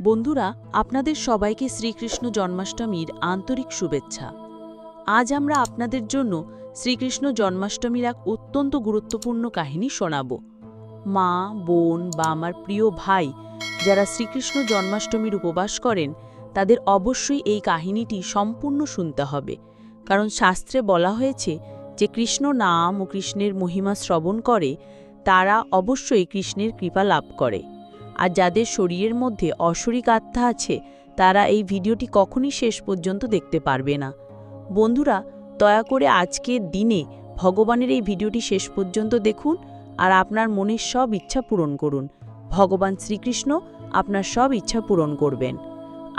বন্ধুরা, আপনাদের সবাইকে শ্রীকৃষ্ণ জন্মাষ্টমীর আন্তরিক শুভেচ্ছা। আজ আমরা আপনাদের জন্য শ্রীকৃষ্ণ জন্মাষ্টমীর এক অত্যন্ত গুরুত্বপূর্ণ কাহিনী শোনাব। মা, বোন বা আমার প্রিয় ভাই যারা শ্রীকৃষ্ণ জন্মাষ্টমীর উপবাস করেন, তাদের অবশ্যই এই কাহিনীটি সম্পূর্ণ শুনতে হবে। কারণ শাস্ত্রে বলা হয়েছে, যে কৃষ্ণ নাম ও কৃষ্ণের মহিমা শ্রবণ করে, তারা অবশ্যই কৃষ্ণের কৃপা লাভ করে। আর যাদের শরীরের মধ্যে অশরিক আত্মা আছে, তারা এই ভিডিওটি কখনই শেষ পর্যন্ত দেখতে পারবে না। বন্ধুরা, দয়া করে আজকের দিনে ভগবানের এই ভিডিওটি শেষ পর্যন্ত দেখুন আর আপনার মনের সব ইচ্ছা পূরণ করুন। ভগবান শ্রীকৃষ্ণ আপনার সব ইচ্ছা পূরণ করবেন।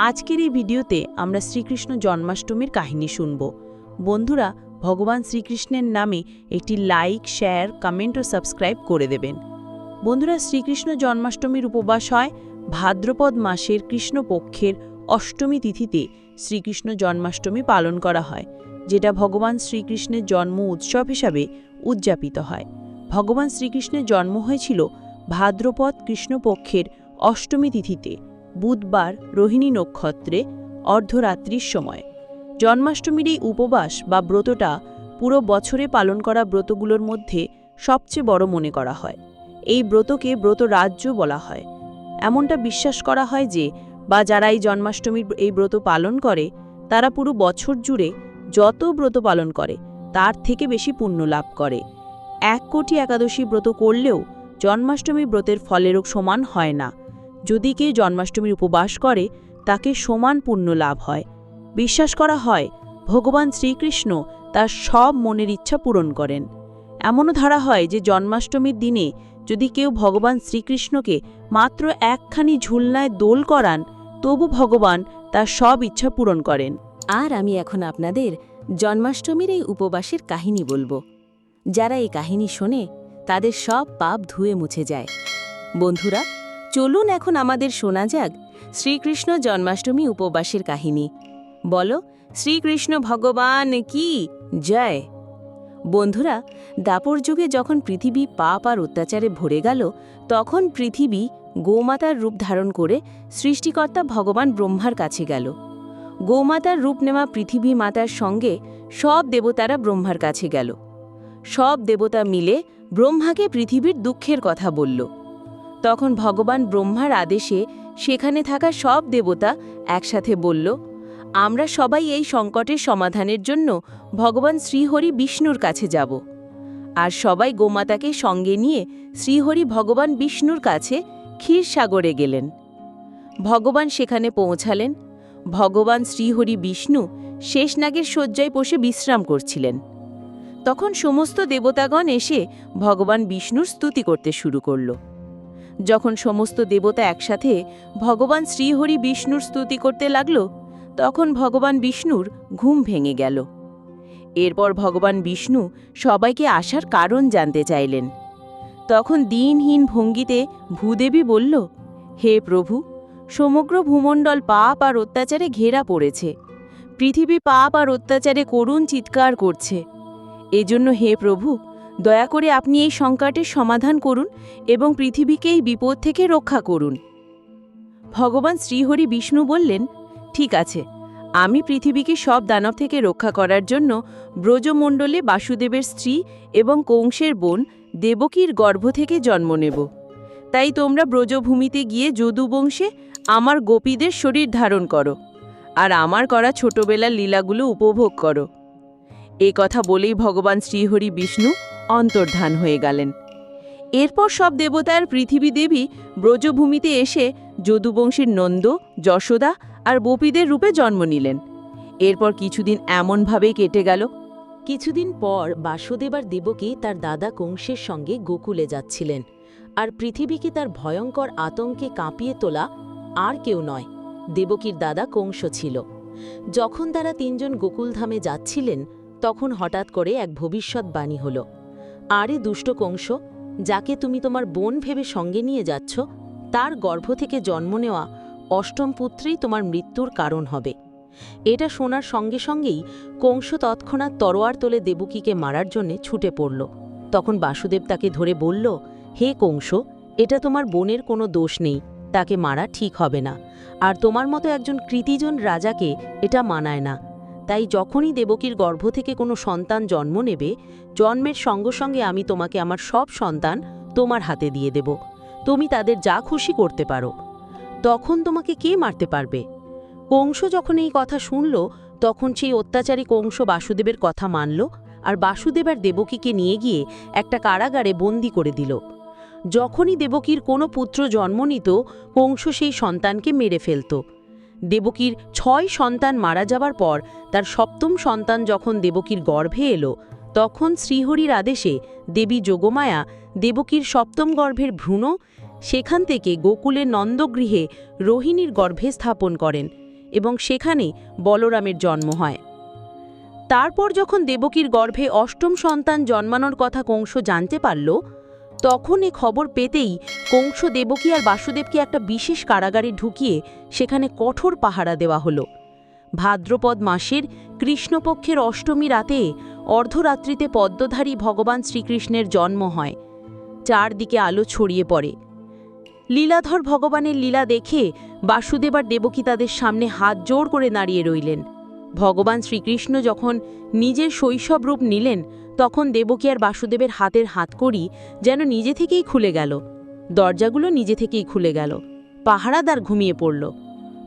আজকের এই ভিডিওতে আমরা শ্রীকৃষ্ণ জন্মাষ্টমীর কাহিনী শুনব। বন্ধুরা, ভগবান শ্রীকৃষ্ণের নামে একটি লাইক শেয়ার কমেন্ট ও সাবস্ক্রাইব করে দেবেন। বন্ধুরা, শ্রীকৃষ্ণ জন্মাষ্টমীর উপবাস হয় ভাদ্রপদ মাসের কৃষ্ণপক্ষের অষ্টমী তিথিতে শ্রীকৃষ্ণ জন্মাষ্টমী পালন করা হয়, যেটা ভগবান শ্রীকৃষ্ণের জন্ম উৎসব হিসাবে উদযাপিত হয়। ভগবান শ্রীকৃষ্ণের জন্ম হয়েছিল ভাদ্রপদ কৃষ্ণপক্ষের অষ্টমী তিথিতে, বুধবার রোহিণী নক্ষত্রে অর্ধরাত্রির সময়। জন্মাষ্টমীর এই উপবাস বা ব্রতটা পুরো বছরে পালন করা ব্রতগুলোর মধ্যে সবচেয়ে বড় মনে করা হয়। এই ব্রতকে ব্রত রাজ্য বলা হয়। এমনটা বিশ্বাস করা হয় যে, বা যারা এই জন্মাষ্টমীর এই ব্রত পালন করে, তারা পুরো বছর জুড়ে যত ব্রত পালন করে, তার থেকে বেশি পুণ্য লাভ করে। এক কোটি একাদশী ব্রত করলেও জন্মাষ্টমী ব্রতের ফলেরও সমান হয় না। যদি কেউ জন্মাষ্টমীর উপবাস করে, তাকে সমান পুণ্য লাভ হয়। বিশ্বাস করা হয়, ভগবান শ্রীকৃষ্ণ তার সব মনের ইচ্ছা পূরণ করেন। এমনও ধারা হয় যে, জন্মাষ্টমীর দিনে যদি কেউ ভগবান শ্রীকৃষ্ণকে মাত্র একখানি ঝুলনায় দোল করান, তবু ভগবান তার সব ইচ্ছা পূরণ করেন। আর আমি এখন আপনাদের জন্মাষ্টমীর এই উপবাসের কাহিনী বলব। যারা এই কাহিনী শোনে, তাদের সব পাপ ধুয়ে মুছে যায়। বন্ধুরা, চলুন এখন আমাদের শোনা যাক শ্রীকৃষ্ণ জন্মাষ্টমী উপবাসের কাহিনী। বলো, শ্রীকৃষ্ণ ভগবান কি? জয়। বন্ধুরা, দাপর যুগে যখন পৃথিবী পাপ আর অত্যাচারে ভরে গেল, তখন পৃথিবী গোমাতার রূপ ধারণ করে সৃষ্টিকর্তা ভগবান ব্রহ্মার কাছে গেল। গোমাতার রূপ নেওয়া পৃথিবী মাতার সঙ্গে সব দেবতারা ব্রহ্মার কাছে গেল। সব দেবতা মিলে ব্রহ্মাকে পৃথিবীর দুঃখের কথা বলল। তখন ভগবান ব্রহ্মার আদেশে সেখানে থাকা সব দেবতা একসাথে বলল আমরা সবাই এই সংকটের সমাধানের জন্য ভগবান শ্রীহরি বিষ্ণুর কাছে যাব। আর সবাই গোমাতাকে সঙ্গে নিয়ে শ্রীহরি ভগবান বিষ্ণুর কাছে ক্ষীরসাগরে গেলেন। ভগবান সেখানে পৌঁছালেন। ভগবান শ্রীহরি বিষ্ণু শেষনাগের শয্যায় বসে বিশ্রাম করছিলেন। তখন সমস্ত দেবতাগণ এসে ভগবান বিষ্ণুর স্তুতি করতে শুরু করল। যখন সমস্ত দেবতা একসাথে ভগবান শ্রীহরি বিষ্ণুর স্তুতি করতে লাগল তখন ভগবান বিষ্ণুর ঘুম ভেঙে গেল। এরপর ভগবান বিষ্ণু সবাইকে আসার কারণ জানতে চাইলেন। তখন দিনহীন ভঙ্গিতে ভূদেবী বলল, হে প্রভু, সমগ্র ভূমণ্ডল পাপ আর অত্যাচারে ঘেরা পড়েছে। পৃথিবী পাপ আর অত্যাচারে করুণ চিৎকার করছে। এজন্য হে প্রভু, দয়া করে আপনি এই সংকটের সমাধান করুন এবং পৃথিবীকে এই বিপদ থেকে রক্ষা করুন। ভগবান শ্রীহরি বিষ্ণু বললেন ঠিক আছে। আমি পৃথিবীকে সব দানব থেকে রক্ষা করার জন্য ব্রজমণ্ডলে বাসুদেবের স্ত্রী এবং কংসের বোন দেবকীর গর্ভ থেকে জন্ম নেব। তাই তোমরা ব্রজভূমিতে গিয়ে যদুবংশে আমার গোপীদের শরীর ধারণ করো আর আমার করা ছোটবেলার লীলাগুলো উপভোগ করো। এ কথা বলেই ভগবান শ্রীহরি বিষ্ণু অন্তর্ধান হয়ে গেলেন। এরপর সব দেবতার পৃথিবী দেবী ব্রজভূমিতে এসে যদুবংশীর নন্দ, যশোদা আর গোপীদের রূপে জন্ম নিলেন। এরপর কিছুদিন এমনভাবেই কেটে গেল। কিছুদিন পর বাসুদেব আর দেবকী তার দাদা কংসের সঙ্গে গোকুলে যাচ্ছিলেন আর পৃথিবীকে তার ভয়ঙ্কর আতঙ্কে কাঁপিয়ে তোলা আর কেউ নয়, দেবকীর দাদা কংস ছিল। যখন তারা তিনজন গোকুলধামে যাচ্ছিলেন, তখন হঠাৎ করে এক ভবিষ্যৎবাণী হল। আরে দুষ্ট কংস, যাকে তুমি তোমার বোন ভেবে সঙ্গে নিয়ে যাচ্ছ, তার গর্ভ থেকে জন্ম নেওয়া অষ্টম পুত্রেই তোমার মৃত্যুর কারণ হবে। এটা শোনার সঙ্গে সঙ্গেই কংস তৎক্ষণাৎ তরোয়ার তোলে দেবকীকে মারার জন্যে ছুটে পড়ল। তখন বাসুদেব তাকে ধরে বলল, হে কংস, এটা তোমার বোনের কোনো দোষ নেই, তাকে মারা ঠিক হবে না। আর তোমার মতো একজন কৃতিজন রাজাকে এটা মানায় না। তাই যখনই দেবকীর গর্ভ থেকে কোনো সন্তান জন্ম নেবে, জন্মের সঙ্গে সঙ্গে আমি তোমাকে আমার সব সন্তান তোমার হাতে দিয়ে দেব। তুমি তাদের যা খুশি করতে পারো। তখন তোমাকে কে মারতে পারবে? কংস যখন এই কথা শুনল, তখন সেই অত্যাচারী কংস বাসুদেবের কথা মানল আর বাসুদেব আর দেবকীকে নিয়ে গিয়ে একটা কারাগারে বন্দি করে দিল। যখনই দেবকীর কোনো পুত্র জন্ম নিত, কংস সেই সন্তানকে মেরে ফেলত। দেবকীর ছয় সন্তান মারা যাবার পর তার সপ্তম সন্তান যখন দেবকীর গর্ভে এলো, তখন শ্রীহরির আদেশে দেবী যোগমায়া দেবকীর সপ্তম গর্ভের ভ্রূণ সেখান থেকে গোকুলের নন্দগৃহে রোহিণীর গর্ভে স্থাপন করেন এবং সেখানে বলরামের জন্ম হয়। তারপর যখন দেবকীর গর্ভে অষ্টম সন্তান জন্মানোর কথা কংস জানতে পারল, তখন এ খবর পেতেই কংস দেবকী আর বাসুদেবকে একটা বিশেষ কারাগারে ঢুকিয়ে সেখানে কঠোর পাহারা দেওয়া হলো। ভাদ্রপদ মাসের কৃষ্ণপক্ষের অষ্টমী রাতে অর্ধরাত্রিতে পদ্মধারী ভগবান শ্রীকৃষ্ণের জন্ম হয়। চারদিকে আলো ছড়িয়ে পড়ে। লীলাধর ভগবানের লীলা দেখে বাসুদেব আর দেবকী তাদের সামনে হাত জোড় করে দাঁড়িয়ে রইলেন। ভগবান শ্রীকৃষ্ণ যখন নিজের শৈশব রূপ নিলেন, তখন দেবকী আর বাসুদেবের হাতের হাতকড়ি যেন নিজে থেকেই খুলে গেল। দরজাগুলো নিজে থেকেই খুলে গেল। পাহারাদার ঘুমিয়ে পড়ল।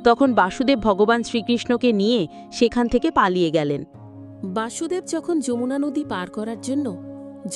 তখন বাসুদেব ভগবান শ্রীকৃষ্ণকে নিয়ে সেখান থেকে পালিয়ে গেলেন। বাসুদেব যখন যমুনা নদী পার করার জন্য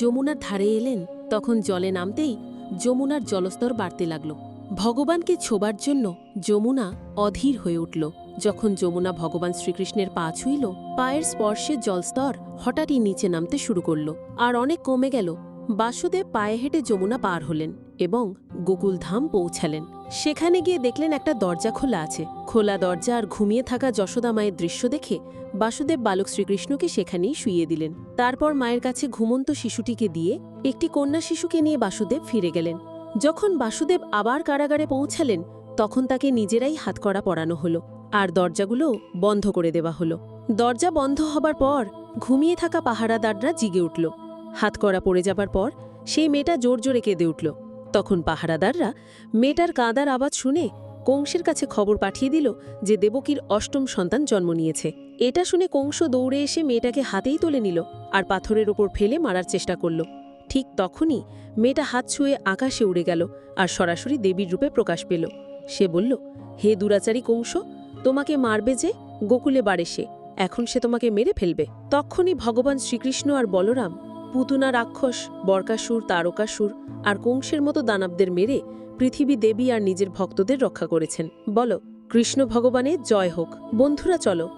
যমুনার ধারে এলেন, তখন জলে নামতেই যমুনার জলস্তর বাড়তে লাগল। ভগবানকে ছোবার জন্য যমুনা অধীর হয়ে উঠল। যখন যমুনা ভগবান শ্রীকৃষ্ণের পা ছুঁইল, পায়ের স্পর্শে জলস্তর হঠাৎই নিচে নামতে শুরু করল। আর অনেক কমে গেল। বাসুদেব পায়ে হেঁটে যমুনা পার হলেন এবং গোকুলধাম পৌঁছালেন। সেখানে গিয়ে দেখলেন একটা দরজা খোলা আছে। খোলা দরজা আর ঘুমিয়ে থাকা যশোদা মায়ের দৃশ্য দেখে বাসুদেব বালক শ্রীকৃষ্ণকে সেখানেই শুইয়ে দিলেন। তারপর মায়ের কাছে ঘুমন্ত শিশুটিকে দিয়ে একটি কন্যা শিশুকে নিয়ে বাসুদেব ফিরে গেলেন। যখন বাসুদেব আবার কারাগারে পৌঁছালেন, তখন তাকে নিজেরাই হাতকড়া পরানো হলো আর দরজাগুলো বন্ধ করে দেওয়া হলো। দরজা বন্ধ হবার পর ঘুমিয়ে থাকা পাহারাদাররা জিগে উঠল। হাতকড়া পড়ে যাবার পর সেই মেয়েটা জোর জোরে কেঁদে উঠল। তখন পাহারাদাররা মেয়েটার কাঁদার আওয়াজ শুনে কংসের কাছে খবর পাঠিয়ে দিল যে দেবকীর অষ্টম সন্তান জন্ম নিয়েছে। এটা শুনে কংস দৌড়ে এসে মেয়েটাকে হাতেই তুলে নিল আর পাথরের ওপর ফেলে মারার চেষ্টা করল। ঠিক তখনই মেয়েটা হাত ছুঁয়ে আকাশে উড়ে গেল আর সরাসরি দেবীর রূপে প্রকাশ পেল। সে বলল, হে দুরাচারী কংস, তোমাকে মারবে যে, গোকুলে বাড়ে সে। এখন সে তোমাকে মেরে ফেলবে। তখনই ভগবান শ্রীকৃষ্ণ আর বলরাম পুতুনা রাক্ষস, বরকাসুর, তারকাসুর আর কংসের মতো দানবদের মেরে পৃথিবী দেবী আর নিজের ভক্তদের রক্ষা করেছেন। বলো, কৃষ্ণ ভগবানের জয় হোক। বন্ধুরা, চলো,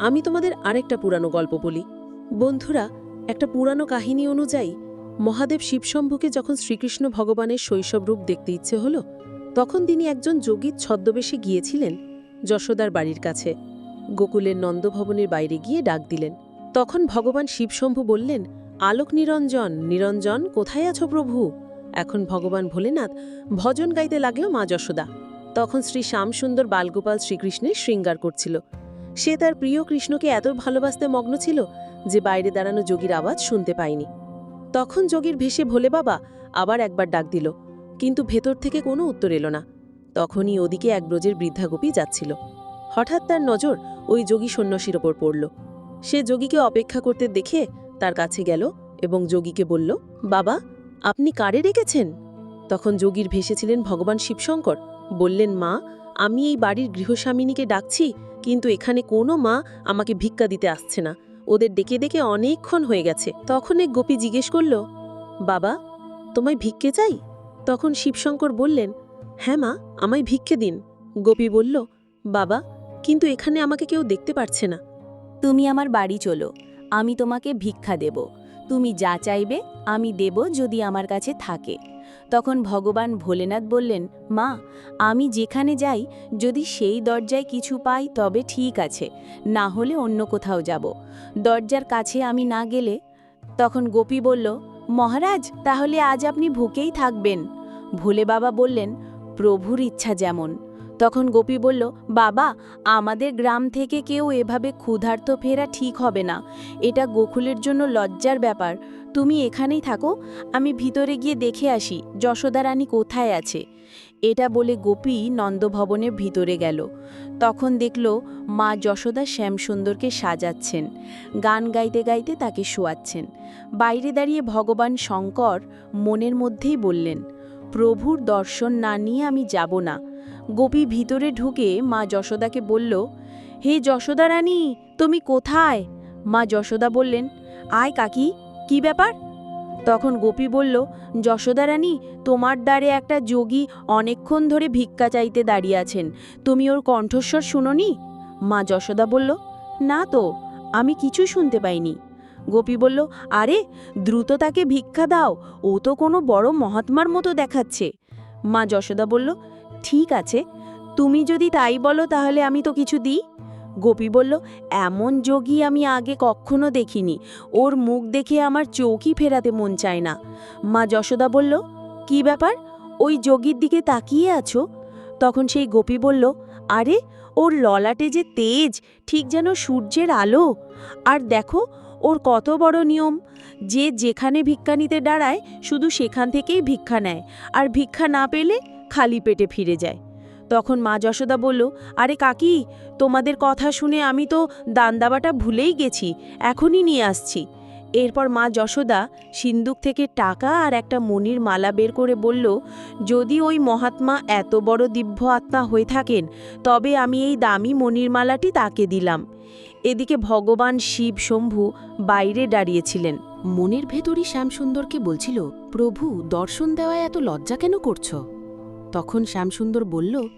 আমি তোমাদের আরেকটা পুরানো গল্প বলি। বন্ধুরা, একটা পুরানো কাহিনী অনুযায়ী, মহাদেব শিবশম্ভুকে যখন শ্রীকৃষ্ণ ভগবানের শৈশব রূপ দেখতে ইচ্ছে হলো, তখন তিনি একজন যোগীর ছদ্মবেশে গিয়েছিলেন যশোদার বাড়ির কাছে। গোকুলের নন্দভবনের বাইরে গিয়ে ডাক দিলেন। তখন ভগবান শিবশম্ভু বললেন আলোক নিরঞ্জন নিরঞ্জন, কোথায় আছো প্রভু? এখন ভগবান ভোলেনাথ ভজন গাইতে লাগল মা যশোদা। তখন শ্রী শ্যামসুন্দর বালগোপাল শ্রীকৃষ্ণের শৃঙ্গার করছিল। সে তার প্রিয় কৃষ্ণকে এত ভালোবাসতে মগ্ন ছিল যে বাইরে দাঁড়ানো যোগীর আওয়াজ শুনতে পায়নি। তখন যোগীর ভেসে ভোলে বাবা আবার একবার ডাক দিল, কিন্তু ভেতর থেকে কোনো উত্তর এলো না। তখনই ওদিকে এক ব্রজের বৃদ্ধাগোপী যাচ্ছিল। হঠাৎ তার নজর ওই যোগী সন্ন্যাসীর ওপর পড়ল। সে যোগীকে অপেক্ষা করতে দেখে তার কাছে গেল এবং যোগীকে বলল, বাবা, আপনি কারে রেখেছেন তখন যোগীর ভেসেছিলেন ভগবান শিবশঙ্কর, বললেন, মা, আমি এই বাড়ির গৃহস্বামিনীকে ডাকছি, কিন্তু এখানে কোনো মা আমাকে ভিক্ষা দিতে আসছে না। ওদের ডেকে ডেকে অনেকক্ষণ হয়ে গেছে। তখন এক গোপী জিজ্ঞেস করল, বাবা, তোমায় ভিক্ষে চাই? তখন শিবশঙ্কর বললেন হ্যাঁ মা, আমায় ভিক্ষে দিন। গোপী বলল, বাবা, কিন্তু এখানে আমাকে কেউ দেখতে পারছে না। তুমি আমার বাড়ি চলো। আমি তোমাকে ভিক্ষা দেব। তুমি যা চাইবে, আমি দেব যদি আমার কাছে থাকে। তখন ভগবান ভোলেনাথ বললেন, মা, আমি যেখানে যাই, যদি সেই দরজায় কিছু পাই, তবে ঠিক আছে, না হলে অন্য কোথাও যাব। দরজার কাছে আমি না গেলে? তখন গোপী বলল, মহারাজ, তাহলে আজ আপনি ভুকেই থাকবেন। ভোলে বাবা বললেন, প্রভুর ইচ্ছা যেমন। তখন গোপী বলল, বাবা, আমাদের গ্রাম থেকে কেউ এভাবে ক্ষুধার্ত ফেরা ঠিক হবে না। এটা গোকুলের জন্য লজ্জার ব্যাপার। তুমি এখানেই থাকো, আমি ভিতরে গিয়ে দেখে আসি, যশোদা রানী কোথায় আছে? এটা বলে গোপী নন্দভবনের ভিতরে গেল। তখন দেখল মা যশোদা শ্যামসুন্দরকে সাজাচ্ছেন, গান গাইতে গাইতে তাকে শোয়াচ্ছেন। বাইরে দাঁড়িয়ে ভগবান শঙ্কর মনের মধ্যেই বললেন, প্রভুর দর্শন না নিয়ে আমি যাব না। গোপী ভিতরে ঢুকে মা যশোদাকে বলল, হে যশোদা রানী, তুমি কোথায়? মা যশোদা বললেন, আয় কাকি, কি ব্যাপার? তখন গোপী বলল, যশোদা রানী, তোমার দ্বারে একটা যোগী অনেকক্ষণ ধরে ভিক্ষা চাইতে দাঁড়িয়ে আছেন। তুমি ওর কণ্ঠস্বর শুনোনি? মা যশোদা বলল, না তো, আমি কিছু শুনতে পাইনি। গোপী বলল, আরে, দ্রুত তাকে ভিক্ষা দাও, ও তো কোনো বড় মহাত্মার মতো দেখাচ্ছে। মা যশোদা বলল ঠিক আছে, তুমি যদি তাই বলো তাহলে আমি তো কিছু দিই। গোপী বলল, এমন যোগী আমি আগে কখনো দেখিনি, ওর মুখ দেখে আমার চৌকি ফেরাতে মন চায় না। মা যশোদা বলল, কি ব্যাপার? ওই যোগীর দিকে তাকিয়ে আছো? তখন সেই গোপী বলল, আরে, ওর ললাটে যে তেজ, ঠিক যেন সূর্যের আলো। আর দেখো, ওর কত বড় নিয়ম, যে যেখানে ভিক্ষা নিতে দাঁড়ায়, শুধু সেখান থেকেই ভিক্ষা নেয়। আর ভিক্ষা না পেলে খালি পেটে ফিরে যায়। তখন মা যশোদা বলল, আরে কাকি, তোমাদের কথা শুনে আমি তো দান দাবাটা ভুলেই গেছি, এখনই নিয়ে আসছি। এরপর মা যশোদা সিন্দুক থেকে টাকা আর একটা মণির মালা বের করে বলল, যদি ওই মহাত্মা এত বড় দিব্য আত্মা হয়ে থাকেন, তবে আমি এই দামি মণির মালাটি তাকে দিলাম। এদিকে ভগবান শিব শম্ভু বাইরে দাঁড়িয়েছিলেন। মনের ভেতরই শ্যামসুন্দরকে বলছিল, প্রভু, দর্শন দেওয়ায় এত লজ্জা কেন করছ? তখন শ্যামসুন্দর বলল,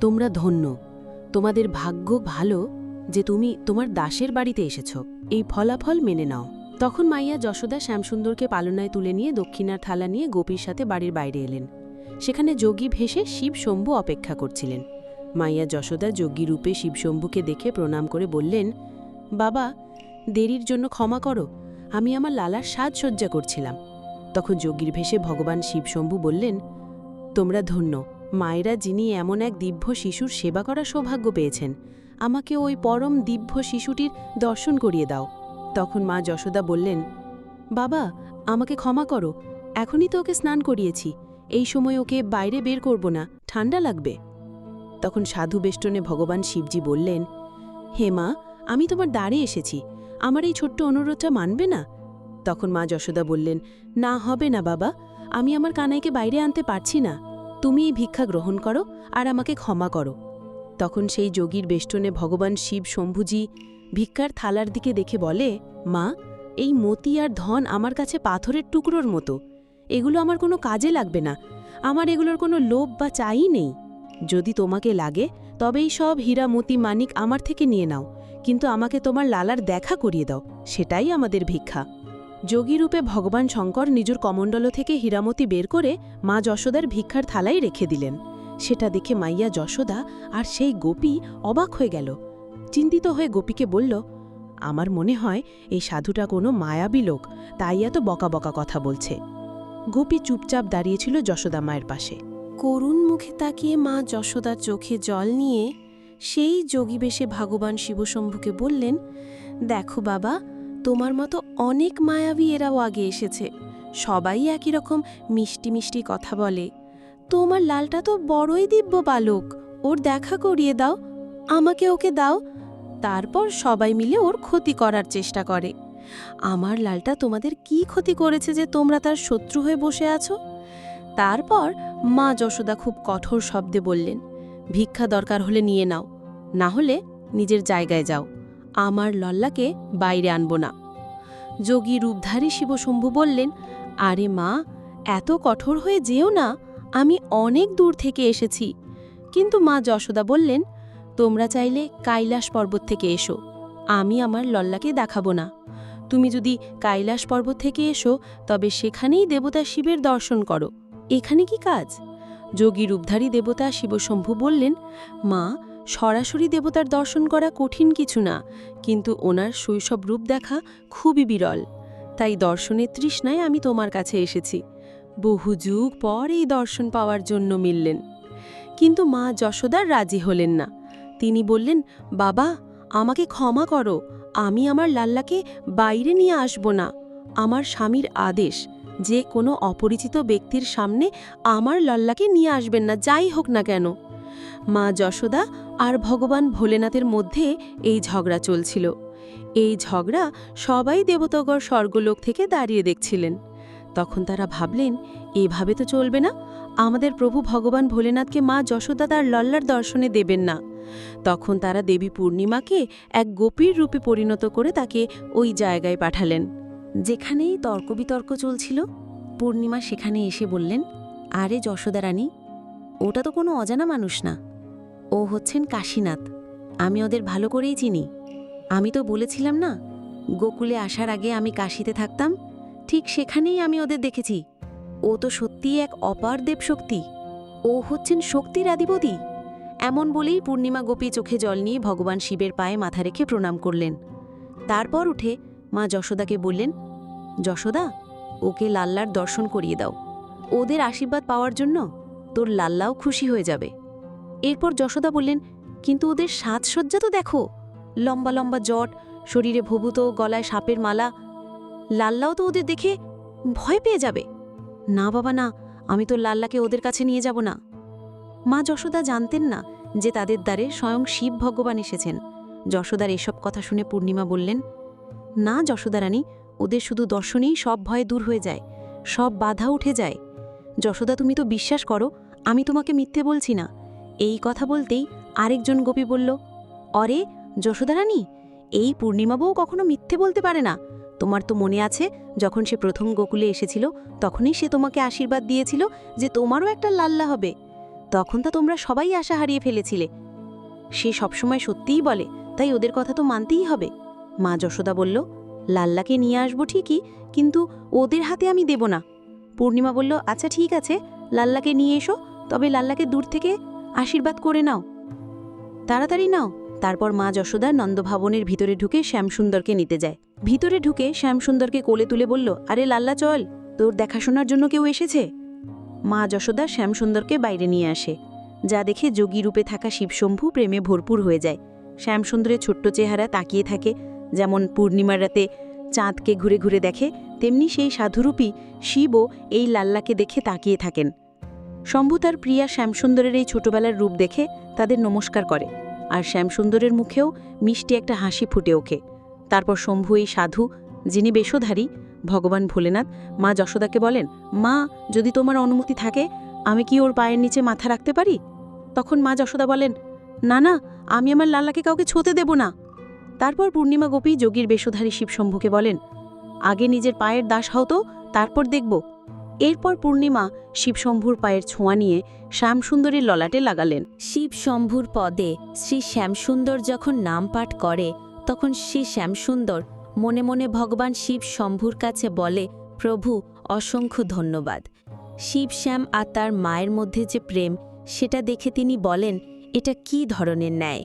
তোমরা ধন্য, তোমাদের ভাগ্য ভালো যে তুমি তোমার দাসের বাড়িতে এসেছ। এই ফলাফল মেনে নাও। তখন মাইয়া যশোদা শ্যামসুন্দরকে পালনায় তুলে নিয়ে দক্ষিণার থালা নিয়ে গোপীর সাথে বাড়ির বাইরে এলেন। সেখানে যোগী ভেসে শিব শম্ভু অপেক্ষা করছিলেন। মাইয়া যশোদা যোগী রূপে শিবশম্ভুকে দেখে প্রণাম করে বললেন, বাবা, দেরির জন্য ক্ষমা করো, আমি আমার লালার সাজসজ্জা করছিলাম। তখন যোগীর ভেসে ভগবান শিবশম্ভু বললেন তোমরা ধন্য। মায়েরা যিনি এমন এক দিব্য শিশুর সেবা করার সৌভাগ্য পেয়েছেন, আমাকে ওই পরম দিব্য শিশুটির দর্শন করিয়ে দাও। তখন মা যশোদা বললেন, বাবা, আমাকে ক্ষমা করো, এখনই তো ওকে স্নান করিয়েছি, এই সময় ওকে বাইরে বের করব না ঠান্ডা লাগবে। তখন সাধু বেষ্টনে ভগবান শিবজি বললেন, হে মা, আমি তোমার দ্বারে এসেছি, আমার এই ছোট্ট অনুরোধটা মানবে না? তখন মা যশোদা বললেন, না, হবে না বাবা, আমি আমার কানাইকে বাইরে আনতে পারছি না। তুমি এই ভিক্ষা গ্রহণ করো আর আমাকে ক্ষমা করো। তখন সেই যোগীর বেষ্টনে ভগবান শিব শম্ভুজি ভিক্ষার থালার দিকে দেখে বলে, মা, এই মতি আর ধন আমার কাছে পাথরের টুকরোর মতো। এগুলো আমার কোনো কাজে লাগবে না। আমার এগুলোর কোনো লোভ বা চাই নেই। যদি তোমাকে লাগে তবেই সব হীরা মতি মানিক আমার থেকে নিয়ে নাও। কিন্তু আমাকে তোমার লালার দেখা করিয়ে দাও। সেটাই আমাদের ভিক্ষা। যোগীরূপে ভগবান শঙ্কর নিজের কমণ্ডল থেকে হীরামতি বের করে মা যশোদার ভিক্ষার থালাই রেখে দিলেন। সেটা দেখে মাইয়া যশোদা আর সেই গোপী অবাক হয়ে গেল। চিন্তিত হয়ে গোপীকে বলল, আমার মনে হয় এই সাধুটা কোনো মায়াবী লোক, তাই এত বকা বকা কথা বলছে। গোপী চুপচাপ দাঁড়িয়েছিল যশোদা মায়ের পাশে। করুণ মুখে তাকিয়ে মা যশোদার চোখে জল নিয়ে সেই যোগীবেশে ভগবান শিবশম্ভুকে বললেন, দেখো বাবা তোমার মতো অনেক মায়াবী এরাও আগে এসেছে। সবাই একই রকম মিষ্টি মিষ্টি কথা বলে। তোমার লালটা তো বড়ই দিব্য বালক। ওর দেখা করিয়ে দাও। আমাকে ওকে দাও। তারপর সবাই মিলে ওর ক্ষতি করার চেষ্টা করে। আমার লালটা তোমাদের কি ক্ষতি করেছে যে তোমরা তার শত্রু হয়ে বসে আছো? তারপর মা যশোদা খুব কঠোর শব্দে বললেন, ভিক্ষা দরকার হলে নিয়ে নাও। না হলে নিজের জায়গায় যাও। আমার লল্লাকে বাইরে আনব না। যোগী রূপধারী শিবশম্ভু বললেন, আরে মা, এত কঠোর হয়ে যেও না, আমি অনেক দূর থেকে এসেছি। কিন্তু মা যশোদা বললেন, তোমরা চাইলে কৈলাস পর্বত থেকে এসো, আমি আমার লল্লাকে দেখাবো না। তুমি যদি কৈলাস পর্বত থেকে এসো, তবে সেখানেই দেবতা শিবের দর্শন করো। এখানে কি কাজ? যোগী রূপধারী দেবতা শিবশম্ভু বললেন, মা সরাসরি দেবতার দর্শন করা কঠিন কিছু না, কিন্তু ওনার শৈশব রূপ দেখা খুবই বিরল। তাই দর্শনের তৃষ্ণায় আমি তোমার কাছে এসেছি। বহু যুগ পর এই দর্শন পাওয়ার জন্য মিললেন। কিন্তু মা যশোদার রাজি হলেন না। তিনি বললেন, বাবা, আমাকে ক্ষমা করো। আমি আমার লাল্লাকে বাইরে নিয়ে আসব না। আমার স্বামীর আদেশ। যে কোনো অপরিচিত ব্যক্তির সামনে আমার লাল্লাকে নিয়ে আসবেন না, যাই হোক না কেন। মা যশোদা আর ভগবান ভোলেনাথের মধ্যে এই ঝগড়া চলছিল। এই ঝগড়া সবাই দেবতগর স্বর্গলোক থেকে দাঁড়িয়ে দেখছিলেন। তখন তারা ভাবলেন, এভাবে তো চলবে না। আমাদের প্রভু ভগবান ভোলেনাথকে মা যশোদা তার লল্লার দর্শনে দেবেন না। তখন তারা দেবী পূর্ণিমাকে এক গোপীর রূপে পরিণত করে তাকে ওই জায়গায় পাঠালেন। যেখানেই তর্ক বিতর্ক চলছিল, পূর্ণিমা সেখানে এসে বললেন, আরে যশোদা রানী ওটা তো কোনো অজানা মানুষ না। ও হচ্ছেন কাশীনাথ। আমি ওদের ভালো করেই চিনি। আমি তো বলেছিলাম না, গোকুলে আসার আগে আমি কাশিতে থাকতাম। ঠিক সেখানেই আমি ওদের দেখেছি। ও তো সত্যিই এক অপার দেবশক্তি। ও হচ্ছেন শক্তির আধিপতি। এমন বলেই পূর্ণিমা গোপী চোখে জল নিয়ে ভগবান শিবের পায়ে মাথা রেখে প্রণাম করলেন। তারপর উঠে মা যশোদাকে বললেন, যশোদা, ওকে লাল্লার দর্শন করিয়ে দাও। ওদের আশীর্বাদ পাওয়ার জন্য তোর লাল্লাও খুশি হয়ে যাবে। এরপর যশোদা বললেন, কিন্তু ওদের সাজসজ্জা তো দেখো। লম্বা লম্বা জট, শরীরে ভবুত গলায় সাপের মালা। লাল্লাও তো ওদের দেখে ভয় পেয়ে যাবে। না বাবা, না, আমি তো লাল্লাকে ওদের কাছে নিয়ে যাব না। মা যশোদা জানতেন না যে তাদের দ্বারে স্বয়ং শিব ভগবান এসেছেন। যশোদার এসব কথা শুনে পূর্ণিমা বললেন, না যশোদা রানী, ওদের শুধু দর্শনেই সব ভয় দূর হয়ে যায়, সব বাধা উঠে যায়। যশোদা, তুমি তো বিশ্বাস করো, আমি তোমাকে মিথ্যে বলছি না। এই কথা বলতেই আরেকজন গোপী বলল, অরে, যশোদা রানী, এই পূর্ণিমা বউ কখনো মিথ্যে বলতে পারে না। তোমার তো মনে আছে, যখন সে প্রথম গোকুলে এসেছিল, তখনই সে তোমাকে আশীর্বাদ দিয়েছিল যে তোমারও একটা লাল্লা হবে। তখন তা তোমরা সবাই আশা হারিয়ে ফেলেছিলে। সে সবসময় সত্যিই বলে, তাই ওদের কথা তো মানতেই হবে। মা যশোদা বলল, লাল্লাকে নিয়ে আসব ঠিকই, কিন্তু ওদের হাতে আমি দেব না। পূর্ণিমা বলল আচ্ছা ঠিক আছে, লাল্লাকে নিয়ে এসো, তবে লাল্লাকে দূর থেকে আশীর্বাদ করে নাও। তাড়াতাড়ি নাও। তারপর মা যশোদা নন্দভবনের ভিতরে ঢুকে শ্যামসুন্দরকে নিতে যায়। ভিতরে ঢুকে শ্যামসুন্দরকে কোলে তুলে বলল, আরে লাল্লা, চল, তোর দেখাশোনার জন্য কেউ এসেছে? মা যশোদা শ্যামসুন্দরকে বাইরে নিয়ে আসে। যা দেখে যোগী রূপে থাকা শিবশম্ভু প্রেমে ভরপুর হয়ে যায়। শ্যামসুন্দরের ছোট্ট চেহারা তাকিয়ে থাকে, যেমন পূর্ণিমার রাতে চাঁদকে ঘুরে ঘুরে দেখে, তেমনি সেই সাধুরূপী শিবও এই লাল্লাকে দেখে তাকিয়ে থাকেন। শম্ভু তার প্রিয়া শ্যামসুন্দরের এই ছোটবেলার রূপ দেখে তাদের নমস্কার করে, আর শ্যামসুন্দরের মুখেও মিষ্টি একটা হাসি ফুটে ওঠে। তারপর শম্ভু এই সাধু, যিনি বেশধারী, ভগবান ভোলেনাথ, মা যশোদাকে বলেন, মা, যদি তোমার অনুমতি থাকে, আমি কি ওর পায়ের নিচে মাথা রাখতে পারি? তখন মা যশোদা বলেন, না না, আমি আমার লাল্লাকে কাউকে ছোতে দেব না। তারপর পূর্ণিমা গোপী যোগীর বেশধারী শিবশম্ভুকে বলেন, আগে নিজের পায়ের দাস হও তো, তারপর দেখব। এরপর পূর্ণিমা শিবশম্ভুর পায়ের ছোঁয়া নিয়ে শ্যামসুন্দরীর ললাটে লাগালেন। শিব শম্ভুর পদে শ্রী শ্যামসুন্দর যখন নাম পাঠ করে, তখন শ্রী শ্যামসুন্দর মনে মনে ভগবান শিব শম্ভুর কাছে বলে, প্রভু, অসংখ্য ধন্যবাদ। শিব শ্যাম আর তার মায়ের মধ্যে যে প্রেম, সেটা দেখে তিনি বলেন, এটা কি ধরনের ন্যায়?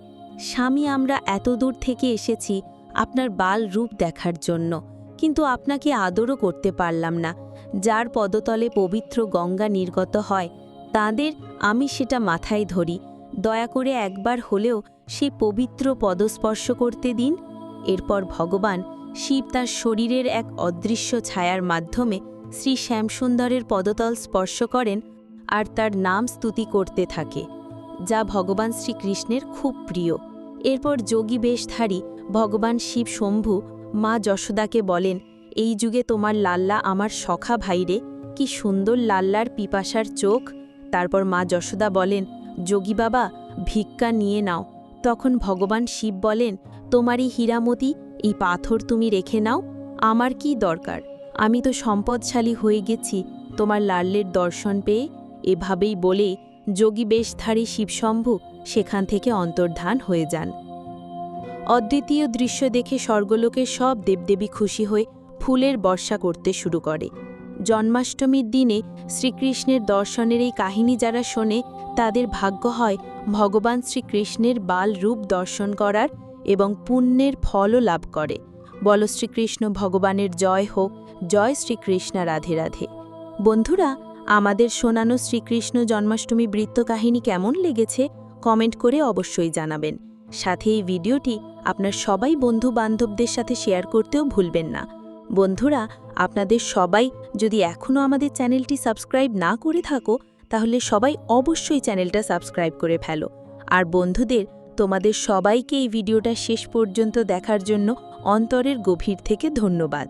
স্বামী, আমরা এত দূর থেকে এসেছি আপনার বাল রূপ দেখার জন্য। কিন্তু আপনাকে আদরও করতে পারলাম না। যার পদতলে পবিত্র গঙ্গা নির্গত হয়, তাদের আমি সেটা মাথায় ধরি। দয়া করে একবার হলেও সেই পবিত্র পদস্পর্শ করতে দিন। এরপর ভগবান শিব তার শরীরের এক অদৃশ্য ছায়ার মাধ্যমে শ্রী শ্যামসুন্দরের পদতল স্পর্শ করেন আর তার নাম স্তুতি করতে থাকে, যা ভগবান শ্রীকৃষ্ণের খুব প্রিয়। এরপর যোগী বেশধারী ভগবান শিব শম্ভু মা যশোদাকে বলেন, এই যুগে তোমার লাল্লা আমার সখা ভাইরে কি সুন্দর লাল্লার পিপাসার চোখ। তারপর মা যশোদা বলেন, যোগী বাবা, ভিক্ষা নিয়ে নাও। তখন ভগবান শিব বলেন, তোমারই হীরামতি, এই পাথর তুমি রেখে নাও, আমার কি দরকার? আমি তো সম্পদশালী হয়ে গেছি, তোমার লাল্লের দর্শন পেয়ে? এভাবেই বলে যোগী বেশধারী শিবশম্ভু সেখান থেকে অন্তর্ধান হয়ে যান। অদ্বিতীয় দৃশ্য দেখে স্বর্গলোকের সব দেবদেবী খুশি হয়ে ফুলের বর্ষা করতে শুরু করে। জন্মাষ্টমীর দিনে শ্রীকৃষ্ণের দর্শনের এই কাহিনী যারা শোনে, তাদের ভাগ্য হয় ভগবান শ্রীকৃষ্ণের বাল রূপ দর্শন করার এবং পুণ্যের ফলও লাভ করে। বল শ্রীকৃষ্ণ, ভগবানের জয় হোক। জয় শ্রীকৃষ্ণ, রাধে রাধে। বন্ধুরা, আমাদের শোনানো শ্রীকৃষ্ণ জন্মাষ্টমী বৃত্ত কাহিনী কেমন লেগেছে? কমেন্ট করে অবশ্যই জানাবেন। সাথে এই ভিডিওটি আপনার সবাই বন্ধু বান্ধবদের সাথে শেয়ার করতেও ভুলবেন না। বন্ধুরা, আপনাদের সবাই যদি এখনও আমাদের চ্যানেলটি সাবস্ক্রাইব না করে থাকো, তাহলে সবাই অবশ্যই চ্যানেলটা সাবস্ক্রাইব করে ফেলো। আর বন্ধুদের, তোমাদের সবাইকে এই ভিডিওটা শেষ পর্যন্ত দেখার জন্য অন্তরের গভীর থেকে ধন্যবাদ।